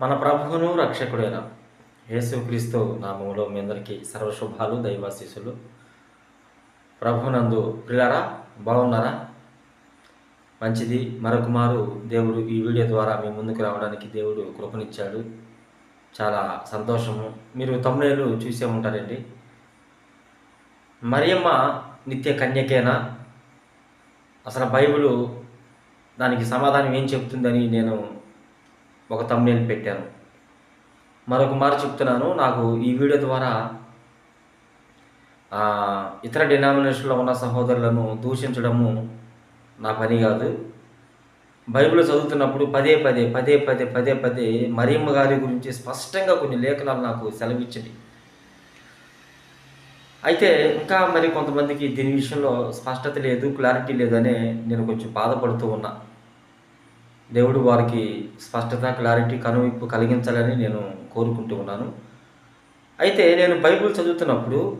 మన ప్రభువును రక్షకుడైన యేసుక్రీస్తు నామములో మీ అందరికీ సర్వశుభాలు దైవాశీసులు ప్రభునందు ప్రియారా బాగున్నారా? మంచిది. మరొక మారు దేవుడు ఈ వీడియో ద్వారా మీ ముందుకు రావడానికి దేవుడు కృపనిచ్చాడు. చాలా సంతోషము. మీరు తమ్ముళ్ళు చూసే ఉంటారండి. మరియమ్మ నిత్య కన్యకేనా? అసలు బైబిల్ దానికి సమాధానం ఏం చెప్తుందని నేను ఒక తమ్నేలు పెట్టాను. మరొక మారు చెప్తున్నాను నాకు ఈ వీడియో ద్వారా ఇతర డినామినేషన్లో ఉన్న సహోదరులను దూషించడము నా పని కాదు. బైబిల్ చదువుతున్నప్పుడు పదే పదే పదే పదే పదే పదే మరియమ్మ గారి గురించి స్పష్టంగా కొన్ని లేఖనాలు నాకు సెలవిచ్చింది. అయితే ఇంకా మరి కొంతమందికి దీని విషయంలో స్పష్టత లేదు క్లారిటీ లేదనే నేను కొంచెం బాధపడుతూ ఉన్నా. దేవుడు వారికి స్పష్టత క్లారిటీ కనువిప్పు కలిగించాలని నేను కోరుకుంటూ ఉన్నాను. అయితే నేను బైబిల్ చదువుతున్నప్పుడు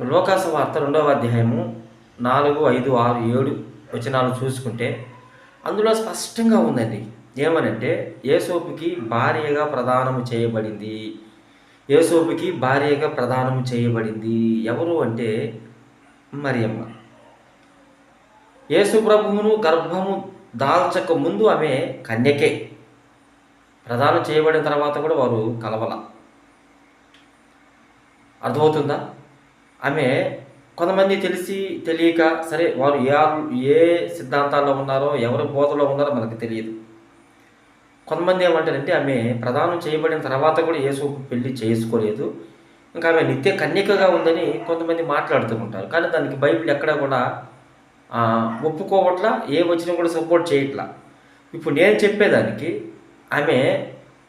లోకాస వార్త రెండవ అధ్యాయము నాలుగు ఐదు ఆరు ఏడు వచనాలు చూసుకుంటే అందులో స్పష్టంగా ఉందండి. ఏమనంటే యేసోపుకి భార్యగా ప్రదానము చేయబడింది. యేసోపుకి భార్యగా ప్రదానం చేయబడింది. ఎవరు అంటే మరియమ్మ. యేసు ప్రభువును గర్భము దాల్చక ముందు ఆమె కన్యకే. ప్రదానం చేయబడిన తర్వాత కూడా వారు కలవల. అర్థమవుతుందా? ఆమె కొంతమంది తెలిసి తెలియక సరే వారు ఏ ఏ సిద్ధాంతాల్లో ఉన్నారో ఎవరి బోధలో ఉన్నారో మనకు తెలియదు. కొంతమంది ఏమంటారంటే ఆమె ప్రదానం చేయబడిన తర్వాత కూడా యేసు పెళ్ళి చేసుకోలేదు. ఇంకా ఆమె నిత్య కన్యకగా ఉందని కొంతమంది మాట్లాడుతూ ఉంటారు. కానీ దానికి బైబిల్ ఎక్కడా కూడా ఒప్పుకోవట్లా ఏ వచ్చినా కూడా సపోర్ట్ చేయట్లా. ఇప్పుడు నేను చెప్పేదానికి ఆమె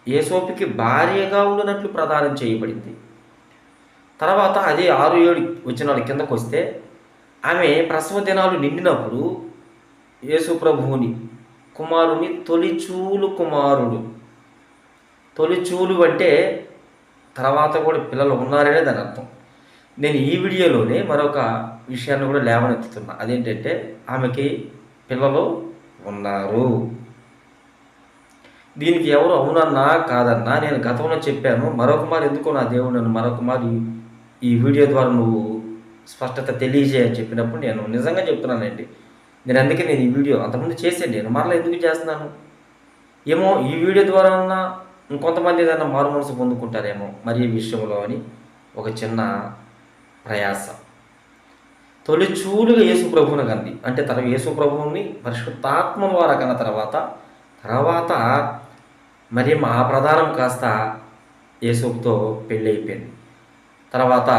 ఏసోపికి భార్యగా ఉండినట్లు ప్రదానం చేయబడింది. తర్వాత అదే ఆరు ఏడు వచ్చిన కిందకు వస్తే ఆమె ప్రసవ దినాలు నిండినప్పుడు యేసు ప్రభువుని కుమారుని తొలిచూలు కుమారుడు. తొలిచూలు అంటే తర్వాత కూడా పిల్లలు ఉన్నారనే దాని అర్థం. నేను ఈ వీడియోలోనే మరొక విషయాన్ని కూడా లేవనెత్తుతున్నా. అదేంటంటే ఆమెకి పిల్లలు ఉన్నారు. దీనికి ఎవరు అవునన్నా కాదన్నా నేను గతంలో చెప్పాను మరొక మారు ఎందుకో నా దేవుడు నన్ను మరొక మారు ఈ- వీడియో ద్వారా నువ్వు స్పష్టత తెలియజేయని చెప్పినప్పుడు నేను నిజంగా చెప్తున్నానండి. నేను అందుకే నేను ఈ వీడియో అంతకుముందు చేసాను నేను మరలా ఎందుకు చేస్తున్నాను? ఏమో ఈ వీడియో ద్వారా అన్నా ఇంకొంతమంది ఏదైనా మారు మనసు పొందుకుంటారేమో మరి ఈ విషయంలో అని ఒక చిన్న ప్రయాస. తొలిచూలుగా యేసు కంది. అంటే తన యేసు ప్రభువుని పరిశుద్ధాత్మ ద్వారా కన్న తర్వాత తర్వాత మరి మా ప్రధానం కాస్త యేసుతో పెళ్ళి అయిపోయింది తర్వాత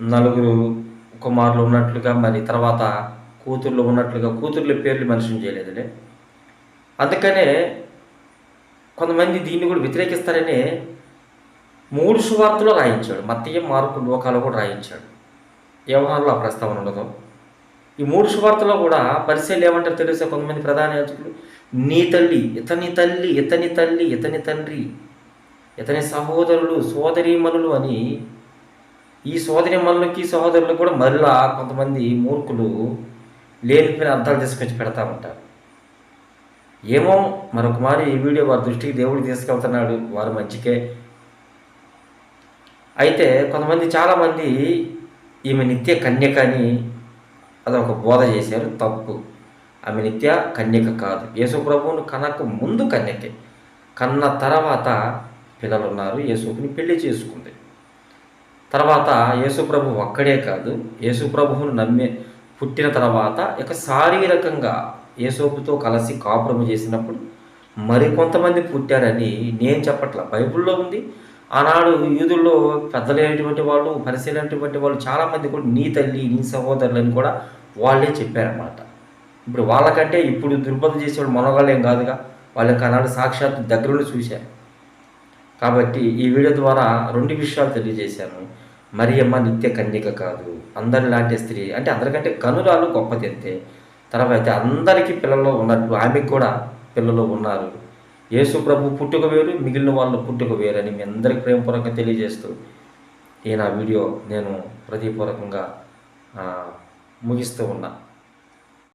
నలుగురు కుమారులు ఉన్నట్లుగా మరి తర్వాత కూతుర్లు ఉన్నట్లుగా కూతుర్ల పేర్లు మనిషిని చేయలేదులే. అందుకనే కొంతమంది దీన్ని కూడా వ్యతిరేకిస్తారనే మూడు సువార్తలో రాయించాడు. మత్తయ్య మార్పు లోకాలు కూడా రాయించాడు. వ్యవహారంలో ఆ ప్రస్తావన ఉండదు. ఈ మూడు సువార్తలో కూడా పరిశీలి ఏమంటారు తెలుసా కొంతమంది ప్రధాన యాజకులు? నీ తల్లి ఇతని తల్లి ఇతని తల్లి ఇతని తండ్రి ఇతని సహోదరులు సోదరీమణులు అని ఈ సోదరిమణులకి సహోదరులకు కూడా మరలా కొంతమంది మూర్ఖులు లేనిపోయిన అర్థాలు తీసుకొచ్చి పెడతా ఉంటారు. ఏమో మరొక మారి ఈ వీడియో వారి దృష్టికి దేవుడు తీసుకెళ్తున్నాడు. వారు మంచికే అయితే కొంతమంది చాలామంది ఈమె నిత్య కన్యక అని అదొక బోధ చేశారు. తప్పు. ఆమె నిత్య కన్యక కాదు. యేసు ప్రభువును కనక ముందు కన్యకే. కన్న తర్వాత పిల్లలున్నారు. యేసుకుని పెళ్ళి చేసుకుంది. తర్వాత యేసుప్రభు ఒక్కడే కాదు. యేసుప్రభువును నమ్మే పుట్టిన తర్వాత ఇక శారీరకంగా యేసోపుతో కలిసి కాపురము చేసినప్పుడు మరికొంతమంది పుట్టారని నేను చెప్పట్ల బైబిల్లో ఉంది. ఆనాడు యూదుల్లో పెద్దలైనటువంటి వాళ్ళు పరిశీలైనటువంటి వాళ్ళు చాలామంది కూడా నీ తల్లి నీ సహోదరులని కూడా వాళ్ళే చెప్పారన్నమాట. ఇప్పుడు వాళ్ళకంటే ఇప్పుడు దుర్బోధ చేసేవాళ్ళు మనగాళ్ళు ఏం కాదుగా? వాళ్ళకి ఆనాడు సాక్షాత్ దగ్గరుండి చూశారు. కాబట్టి ఈ వీడియో ద్వారా రెండు విషయాలు తెలియజేశాను. మరియమ్మ నిత్య కన్యక కాదు. అందరిలాంటి స్త్రీ అంటే అందరికంటే కనురాలు గొప్పది అంతే తర్వాత అందరికీ పిల్లలు ఉన్నట్టు ఆమెకు కూడా పిల్లలు ఉన్నారు. యేసు ప్రభు పుట్టుక వేరు మిగిలిన వాళ్ళు పుట్టుక వేరు అని మీ అందరికి ప్రేమపూర్వకంగా తెలియజేస్తూ ఈ నా వీడియో నేను ప్రతిపూర్వకంగా ముగిస్తూ ఉన్నా.